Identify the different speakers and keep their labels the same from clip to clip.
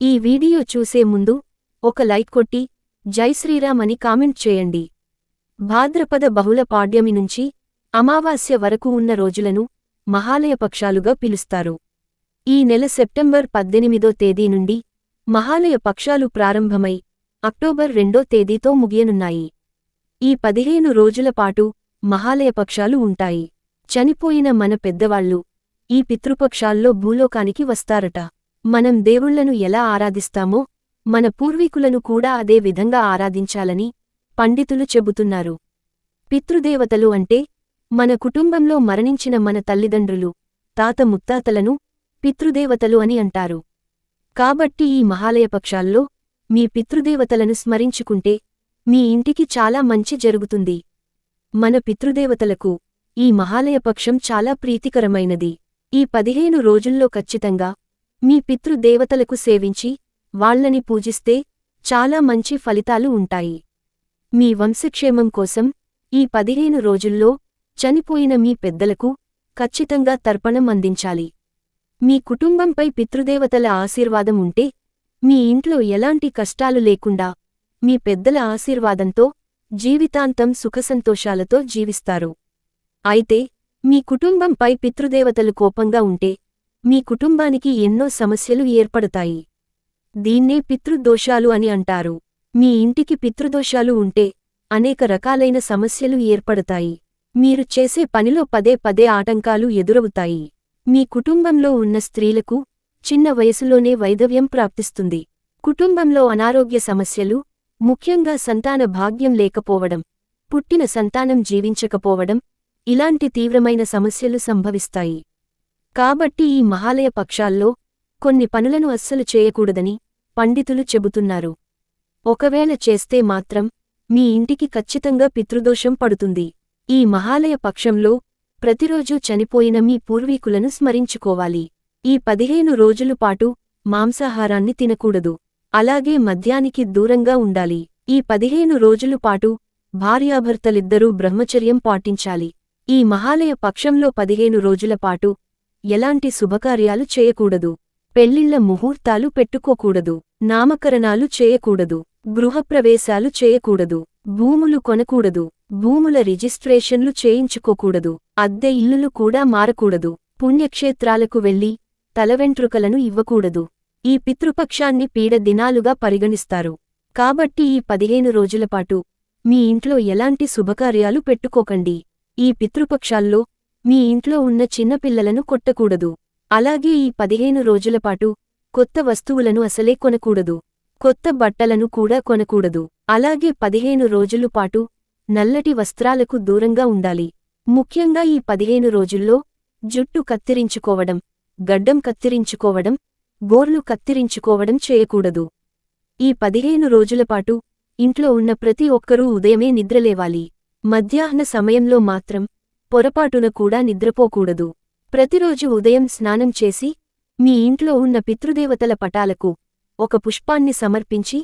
Speaker 1: ఈ వీడియో చూసే ముందు ఒక లైక్ కొట్టి జై శ్రీరామ్ అని కామెంట్ చేయండి. భాద్రపద బహుళ పాడ్యమి నుంచి అమావాస్య వరకు ఉన్న రోజులను మహాలయపక్షాలుగా పిలుస్తారు. ఈ నెల సెప్టెంబర్ పద్దెనిమిదో తేదీ నుండి మహాలయ పక్షాలు ప్రారంభమై అక్టోబర్ రెండో తేదీతో ముగియనున్నాయి. ఈ పదిహేను రోజుల పాటు ఉంటాయి. చనిపోయిన మన పెద్దవాళ్ళు ఈ పితృపక్షాల్లో భూలోకానికి వస్తారట. మనం దేవుళ్ళను ఎలా ఆరాధిస్తామో మన పూర్వీకులను కూడా అదే విధంగా ఆరాధించాలని పండితులు చెబుతున్నారు. పితృదేవతలు అంటే మన కుటుంబంలో మరణించిన మన తల్లిదండ్రులు తాత ముత్తాతలను పితృదేవతలు అని అంటారు. కాబట్టి ఈ మహాలయపక్షాల్లో మీ పితృదేవతలను స్మరించుకుంటే మీ ఇంటికి చాలా మంచి జరుగుతుంది. మన పితృదేవతలకు ఈ మహాలయపక్షం చాలా ప్రీతికరమైనది. ఈ పదిహేను రోజుల్లో ఖచ్చితంగా మీ పితృదేవతలకు సేవించి వాళ్ళని పూజిస్తే చాలా మంచి ఫలితాలు ఉంటాయి. మీ వంశక్షేమం కోసం ఈ పదిహేను రోజుల్లో చనిపోయిన మీ పెద్దలకు ఖచ్చితంగా తర్పణం అందించాలి. మీ కుటుంబంపై పితృదేవతల ఆశీర్వాదం ఉంటే మీ ఇంట్లో ఎలాంటి కష్టాలు లేకుండా మీ పెద్దల ఆశీర్వాదంతో జీవితాంతం సుఖసంతోషాలతో జీవిస్తారు. అయితే మీ కుటుంబంపై పితృదేవతలు కోపంగా ఉంటే మీ కుటుంబానికి ఎన్నో సమస్యలు ఏర్పడతాయి. దీన్నే పితృదోషాలు అని అంటారు. మీ ఇంటికి పితృదోషాలు ఉంటే అనేక రకాలైన సమస్యలు ఏర్పడతాయి. మీరు చేసే పనిలో పదే పదే ఆటంకాలు ఎదురవుతాయి. మీ కుటుంబంలో ఉన్న స్త్రీలకు చిన్న వయసులోనే వైదవ్యం ప్రాప్తిస్తుంది. కుటుంబంలో అనారోగ్య సమస్యలు ముఖ్యంగా సంతాన భాగ్యం లేకపోవడం పుట్టిన సంతానం జీవించకపోవడం ఇలాంటి తీవ్రమైన సమస్యలు సంభవిస్తాయి. కాబట్టి ఈ మహాలయ పక్షాల్లో కొన్ని పనులను అస్సలు చేయకూడదని పండితులు చెబుతున్నారు. ఒకవేళ చేస్తే మాత్రం మీ ఇంటికి ఖచ్చితంగా పితృదోషం పడుతుంది. ఈ మహాలయ పక్షంలో ప్రతిరోజూ చనిపోయిన మీ పూర్వీకులను స్మరించుకోవాలి. ఈ పదిహేను రోజులు పాటు మాంసాహారాన్ని తినకూడదు. అలాగే మద్యానికి దూరంగా ఉండాలి. ఈ పదిహేను రోజులు పాటు భార్యాభర్తలిద్దరూ బ్రహ్మచర్యం పాటించాలి. ఈ మహాలయ పక్షంలో పదిహేను రోజుల పాటు ఎలాంటి శుభకార్యాలు చేయకూడదు. పెళ్ళిళ్ళ ముహూర్తాలు పెట్టుకోకూడదు. నామకరణాలు చేయకూడదు. గృహప్రవేశాలు చేయకూడదు. భూములు కొనకూడదు. భూముల రిజిస్ట్రేషన్లు చేయించుకోకూడదు. అద్దె ఇల్లులు కూడా మారకూడదు. పుణ్యక్షేత్రాలకు వెళ్ళి తలవెంట్రుకలను ఇవ్వకూడదు. ఈ పితృపక్షాన్ని పీడ దినాలుగా పరిగణిస్తారు. కాబట్టి ఈ పదిహేను రోజులపాటు మీ ఇంట్లో ఎలాంటి శుభకార్యాలు పెట్టుకోకండి. ఈ పితృపక్షాల్లో మీ ఇంట్లో ఉన్న చిన్నపిల్లలను కొట్టకూడదు. అలాగే ఈ పదిహేను రోజులపాటు కొత్త వస్తువులను అసలే కొనకూడదు. కొత్త బట్టలను కూడా కొనకూడదు. అలాగే పదిహేను రోజులు పాటు నల్లటి వస్త్రాలకు దూరంగా ఉండాలి. ముఖ్యంగా ఈ పదిహేను రోజుల్లో జుట్టు కత్తిరించుకోవడం గడ్డం కత్తిరించుకోవడం గోర్లు కత్తిరించుకోవడం చేయకూడదు. ఈ పదిహేను రోజులపాటు ఇంట్లో ఉన్న ప్రతి ఒక్కరూ ఉదయమే నిద్రలేవాలి. మధ్యాహ్న సమయంలో మాత్రం పొరపాటున కూడా నిద్రపోకూడదు. ప్రతిరోజు ఉదయం స్నానం చేసి మీ ఇంట్లో ఉన్న పితృదేవతల పటాలకు ఒక పుష్పాన్ని సమర్పించి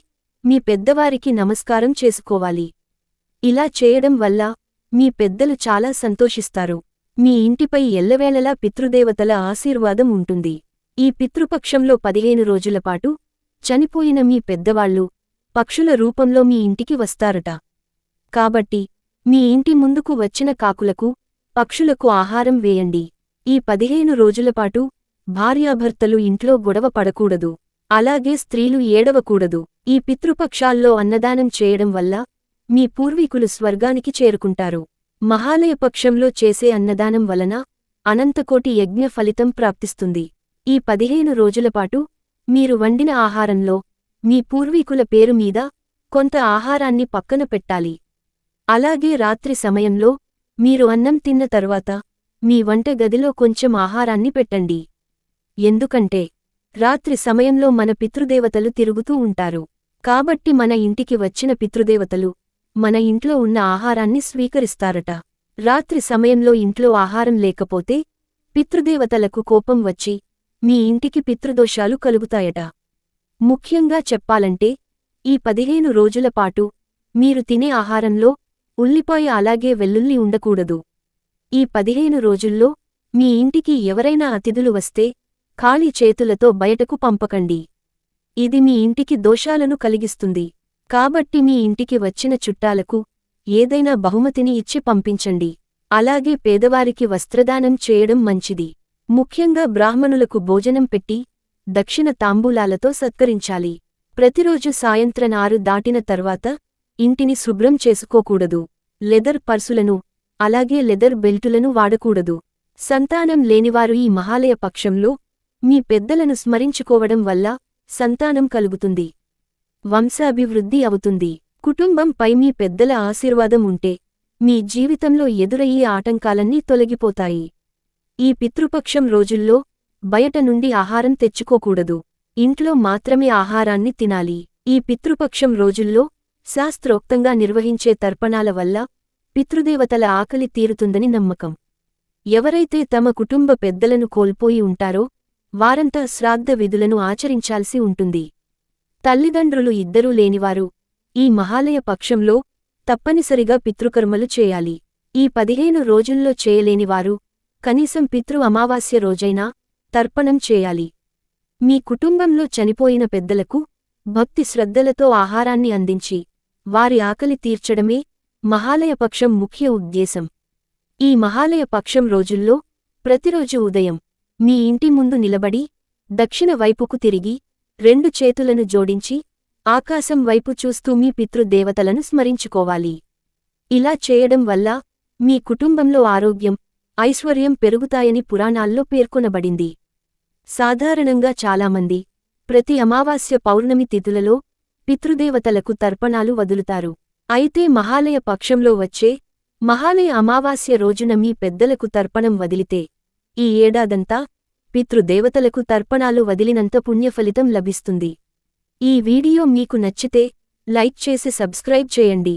Speaker 1: మీ పెద్దవారికి నమస్కారం చేసుకోవాలి. ఇలా చేయడం వల్ల మీ పెద్దలు చాలా సంతోషిస్తారు. మీ ఇంటిపై ఎల్లవేళలా పితృదేవతల ఆశీర్వాదం ఉంటుంది. ఈ పితృపక్షంలో పదిహేను రోజులపాటు చనిపోయిన మీ పెద్దవాళ్ళు పక్షుల రూపంలో మీ ఇంటికి వస్తారట. కాబట్టి మీ ఇంటి ముందుకు వచ్చిన కాకులకు పక్షులకు ఆహారం వేయండి. ఈ పదిహేను రోజులపాటు భార్యాభర్తలు ఇంట్లో గొడవ పడకూడదు. అలాగే స్త్రీలు ఏడవకూడదు. ఈ పితృపక్షాల్లో అన్నదానం చేయడం వల్ల మీ పూర్వీకులు స్వర్గానికి చేరుకుంటారు. మహాలయపక్షంలో చేసే అన్నదానం వలన అనంతకోటి యజ్ఞ ఫలితం ప్రాప్తిస్తుంది. ఈ పదిహేను రోజులపాటు మీరు వండిన ఆహారంలో మీ పూర్వీకుల పేరు మీద కొంత ఆహారాన్ని పక్కన పెట్టాలి. అలాగే రాత్రి సమయంలో మీరు అన్నం తిన్న తరువాత మీ వంట గదిలో కొంచెం ఆహారాన్ని పెట్టండి. ఎందుకంటే రాత్రి సమయంలో మన పితృదేవతలు తిరుగుతూ ఉంటారు. కాబట్టి మన ఇంటికి వచ్చిన పితృదేవతలు మన ఇంట్లో ఉన్న ఆహారాన్ని స్వీకరిస్తారట. రాత్రి సమయంలో ఇంట్లో ఆహారం లేకపోతే పితృదేవతలకు కోపం వచ్చి మీ ఇంటికి పితృదోషాలు కలుగుతాయట. ముఖ్యంగా చెప్పాలంటే ఈ పదిహేను రోజుల పాటు మీరు తినే ఆహారంలో ఉల్లిపాయ అలాగే వెల్లుల్లి ఉండకూడదు. ఈ పదిహేను రోజుల్లో మీ ఇంటికి ఎవరైనా అతిథులు వస్తే ఖాళీ చేతులతో బయటకు పంపకండి. ఇది మీ ఇంటికి దోషాలను కలిగిస్తుంది. కాబట్టి మీ ఇంటికి వచ్చిన చుట్టాలకు ఏదైనా బహుమతిని ఇచ్చి పంపించండి. అలాగే పేదవారికి వస్త్రదానం చేయడం మంచిది. ముఖ్యంగా బ్రాహ్మణులకు భోజనం పెట్టి దక్షిణ తాంబూలాలతో సత్కరించాలి. ప్రతిరోజు సాయంత్రం ఆరు దాటిన తర్వాత ఇంటిని శుభ్రం చేసుకోకూడదు. లెదర్ పర్సులను అలాగే లెదర్ బెల్టులను వాడకూడదు. సంతానం లేనివారు ఈ మహాలయ పక్షంలో మీ పెద్దలను స్మరించుకోవడం వల్ల సంతానం కలుగుతుంది. వంశాభివృద్ధి అవుతుంది. కుటుంబంపై మీ పెద్దల ఆశీర్వాదం ఉంటే మీ జీవితంలో ఎదురయ్యే ఆటంకాలన్నీ తొలగిపోతాయి. ఈ పితృపక్షం రోజుల్లో బయట నుండి ఆహారం తెచ్చుకోకూడదు. ఇంట్లో మాత్రమే ఆహారాన్ని తినాలి. ఈ పితృపక్షం రోజుల్లో శాస్త్రోక్తంగా నిర్వహించే తర్పణాల వల్ల పితృదేవతల ఆకలి తీరుతుందని నమ్మకం. ఎవరైతే తమ కుటుంబ పెద్దలను కోల్పోయి ఉంటారో వారంతా శ్రాద్ధ విధులను ఆచరించాల్సి ఉంటుంది. తల్లిదండ్రులు ఇద్దరూ లేనివారు ఈ మహాలయ పక్షంలో తప్పనిసరిగా పితృకర్మలు చేయాలి. ఈ పదిహేను రోజుల్లో చేయలేనివారు కనీసం పితృ అమావాస్య రోజైనా తర్పణం చేయాలి. మీ కుటుంబంలో చనిపోయిన పెద్దలకు భక్తి శ్రద్ధలతో ఆహారాన్ని అందించి వారి ఆకలి తీర్చడమే మహాలయపక్షం ముఖ్య ఉద్దేశం. ఈ మహాలయపక్షం రోజుల్లో ప్రతిరోజు ఉదయం మీ ఇంటి ముందు నిలబడి దక్షిణ వైపుకు తిరిగి రెండు చేతులను జోడించి ఆకాశం వైపు చూస్తూ మీ పితృదేవతలను స్మరించుకోవాలి. ఇలా చేయడం వల్ల మీ కుటుంబంలో ఆరోగ్యం ఐశ్వర్యం పెరుగుతాయని పురాణాల్లో పేర్కొనబడింది. సాధారణంగా చాలామంది ప్రతి అమావాస్య పౌర్ణమి తిథులలో పితృదేవతలకు తర్పణాలు వదులుతారు. అయితే మహాలయ పక్షంలో వచ్చే మహాలయ అమావాస్య రోజున మీ పెద్దలకు తర్పణం వదిలితే ఈ ఏడాదంతా పితృదేవతలకు తర్పణాలు వదిలినంత పుణ్యఫలితం లభిస్తుంది. ఈ వీడియో మీకు నచ్చితే లైక్ చేసి సబ్స్క్రైబ్ చేయండి.